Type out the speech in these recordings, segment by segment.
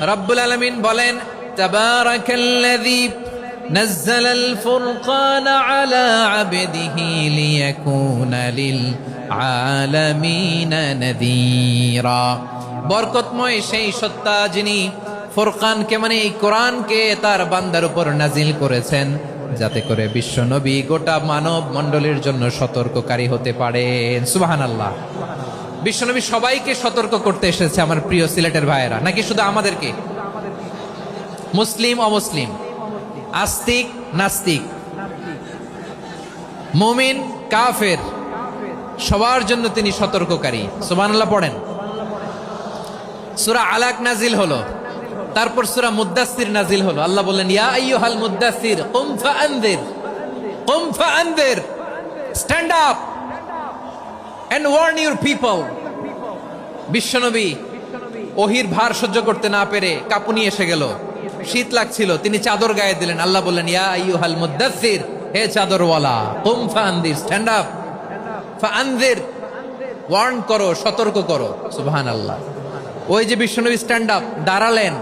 রব্বুল আলমিন বলেন তাবারাকাল্লাযী نزل الفرقان على عبده ليكون للعالمين نذيرا বরকতময় সেই সত্তা যিনি ফুরকানকে মানে এই কোরআনকে তার বান্দার উপর নাজিল করেছেন যাতে করে বিশ্ব নবী গোটা মানব মণ্ডলীর জন্য সতর্ককারী হতে পারেন সুবহানাল্লাহ বিশ্বনবী সবাইকে সতর্ক করতে এসেছে আমার প্রিয় সিলেটের ভাইয়েরা। নাকি শুধু আমাদেরকে? মুসলিম, অমুসলিম? আস্তিক, নাস্তিক? মুমিন, কাফের? সবার জন্য তিনি সতর্ককারী। সুবহানাল্লাহ পড়েন। সুরা আলাক নাজিল হলো। তারপর সুরা মুদ্দাসির নাজিল হলো। আল্লাহ বললেন, ইয়া আইয়ুহাল মুদ্দাসির কুম ফাআনদির। কুম ফাআনদির। Stand up and warn your people বিশ্বনবী, ওহির ভার সহ্য করতে না পেরে কাপুনি এসে গেল। শীত লাগছিল, তিনি চাদর গায়ে দিলেন। আল্লাহ বললেন, ইয়া আইয়ুহাল মুদ্দাসির হে চাদরওয়ালা কুম ফাআনদির স্ট্যান্ড আপ ফাআনদির ওয়ার্ন করো, সতর্ক করো। সুবহানাল্লাহ। ওই যে বিশ্বনবী স্ট্যান্ড আপ দাঁড়ালেন,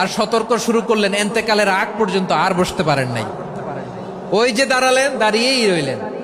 আর সতর্ক শুরু করলেন। এন্তেকালের আগ পর্যন্ত আর বসতে পারেন নাই। ওই যে দাঁড়ালেন, দাঁড়িয়েই রইলেন।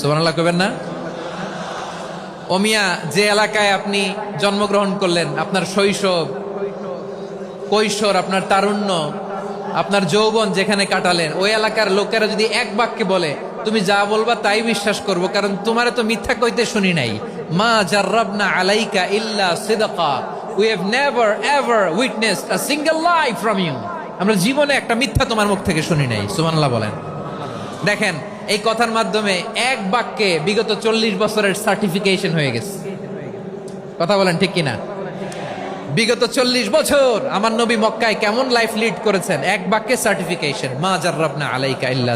সুবহানাল্লাহ কইবেন না? ওমিয়া যে এলাকায় আপনি জন্মগ্রহণ করলেন, আপনার শৈশব, কৈশোর, আপনার তারুণ্য, আপনার যৌবন যেখানে কাটালেন, ওই এলাকার লোকেরা যদি এক বাক্যে বলে, তুমি যা বলবা তাই বিশ্বাস করব, কারণ তোমার তো মিথ্যা কইতে শুনি নাই। মা জাররাবনা আলাইকা ইল্লা সিদকা। We have never ever witnessed a single lie from you আমরা জীবনে একটা মিথ্যা তোমার মুখ থেকে শুনি নাই, সুবহানাল্লাহ বলেন। দেখেন এই কথার মাধ্যমে এক বাক্যে বিগত চল্লিশ বছরের সার্টিফিকেশন হয়ে গেছে। কথা বলেন ঠিক কিনা? বিগত চল্লিশ বছর আমার নবী মক্কায় কেমন লাইফ লিড করেছেন? এক বাক্যে সার্টিফিকেশন মা জার্রাবনা আলাইকা ইল্লা